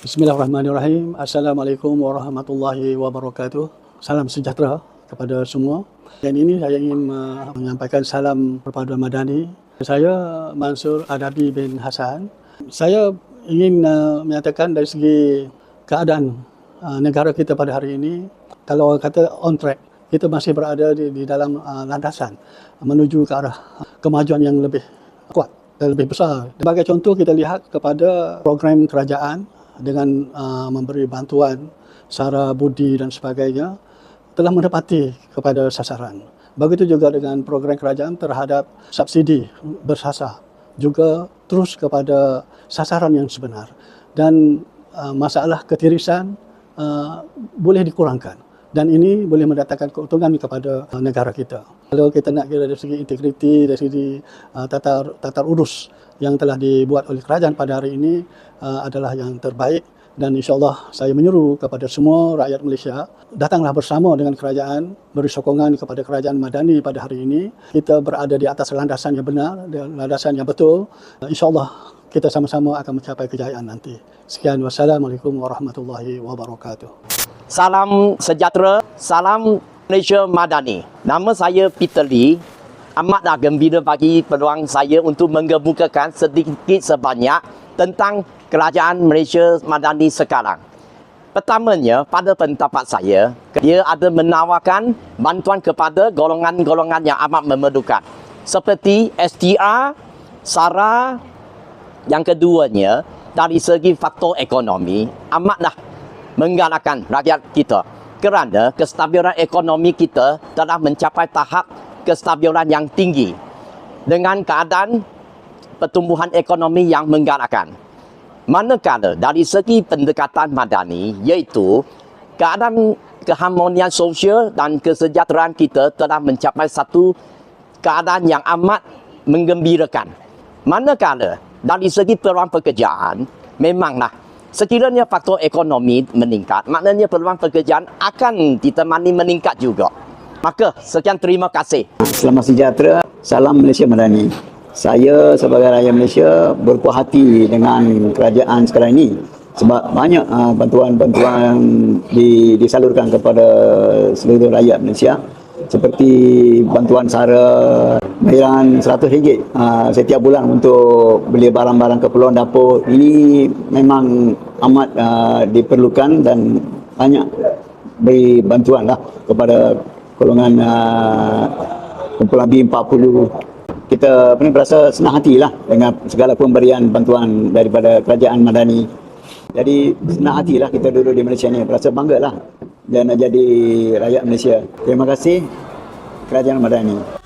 Bismillahirrahmanirrahim. Assalamualaikum warahmatullahi wabarakatuh. Salam sejahtera kepada semua. Dan ini saya ingin uh, menyampaikan salam perpaduan madani. Saya Mansur Adabi bin Hasan. Saya ingin uh, menyatakan dari segi keadaan uh, negara kita pada hari ini, kalau orang kata on track, kita masih berada di, di dalam landasan menuju ke arah kemajuan yang lebih kuat dan lebih besar. Sebagai contoh kita lihat kepada program kerajaan dengan uh, memberi bantuan secara budi dan sebagainya telah mendapati kepada sasaran. Begitu juga dengan program kerajaan terhadap subsidi bersasar juga terus kepada sasaran yang sebenar dan uh, masalah ketirisan uh, boleh dikurangkan dan ini boleh mendatangkan keuntungan kepada uh, negara kita. Kalau kita nak kira dari segi integriti, dari segi uh, tatar, tatar urus yang telah dibuat oleh kerajaan pada hari ini uh, adalah yang terbaik. Dan insyaAllah saya menyeru kepada semua rakyat Malaysia datanglah bersama dengan kerajaan beri sokongan kepada kerajaan Madani pada hari ini. Kita berada di atas landasan yang benar landasan yang betul. insyaAllah kita sama-sama akan mencapai kejayaan nanti. Sekian wassalamualaikum warahmatullahi wabarakatuh Salam sejahtera, salam Malaysia Madani. Nama saya Peter Lee. Amatlah gembira bagi peluang saya untuk mengemukakan sedikit sebanyak tentang kerajaan Malaysia Madani sekarang. Pertamanya, pada pendapat saya, dia ada menawarkan bantuan kepada golongan-golongan yang amat memerlukan. Seperti STR, SARA, yang keduanya, dari segi faktor ekonomi, amatlah menggalakkan rakyat kita kerana kestabilan ekonomi kita telah mencapai tahap kestabilan yang tinggi dengan keadaan pertumbuhan ekonomi yang menggalakkan. Manakala dari segi pendekatan madani iaitu keadaan keharmonian sosial dan kesejahteraan kita telah mencapai satu keadaan yang amat menggembirakan. Manakala dari segi peluang pekerjaan memanglah Sekiranya faktor ekonomi meningkat, maknanya peluang pekerjaan akan ditemani meningkat juga. Maka sekian terima kasih. Selamat sejahtera. Salam Malaysia Madani. Saya sebagai rakyat Malaysia berpuas hati dengan kerajaan sekarang ini sebab banyak uh, bantuan-bantuan di, disalurkan kepada seluruh rakyat Malaysia seperti bantuan sara bayaran RM100 uh, setiap bulan untuk beli barang-barang keperluan dapur. Ini memang amat uh, diperlukan dan banyak beri bantuan lah kepada golongan uh, kumpulan B40 kita pun berasa senang hati lah dengan segala pemberian bantuan daripada kerajaan Madani. Jadi senang hati lah kita duduk di Malaysia ni. Berasa bangga lah dan nak jadi rakyat Malaysia. Terima kasih Kerajaan Madani.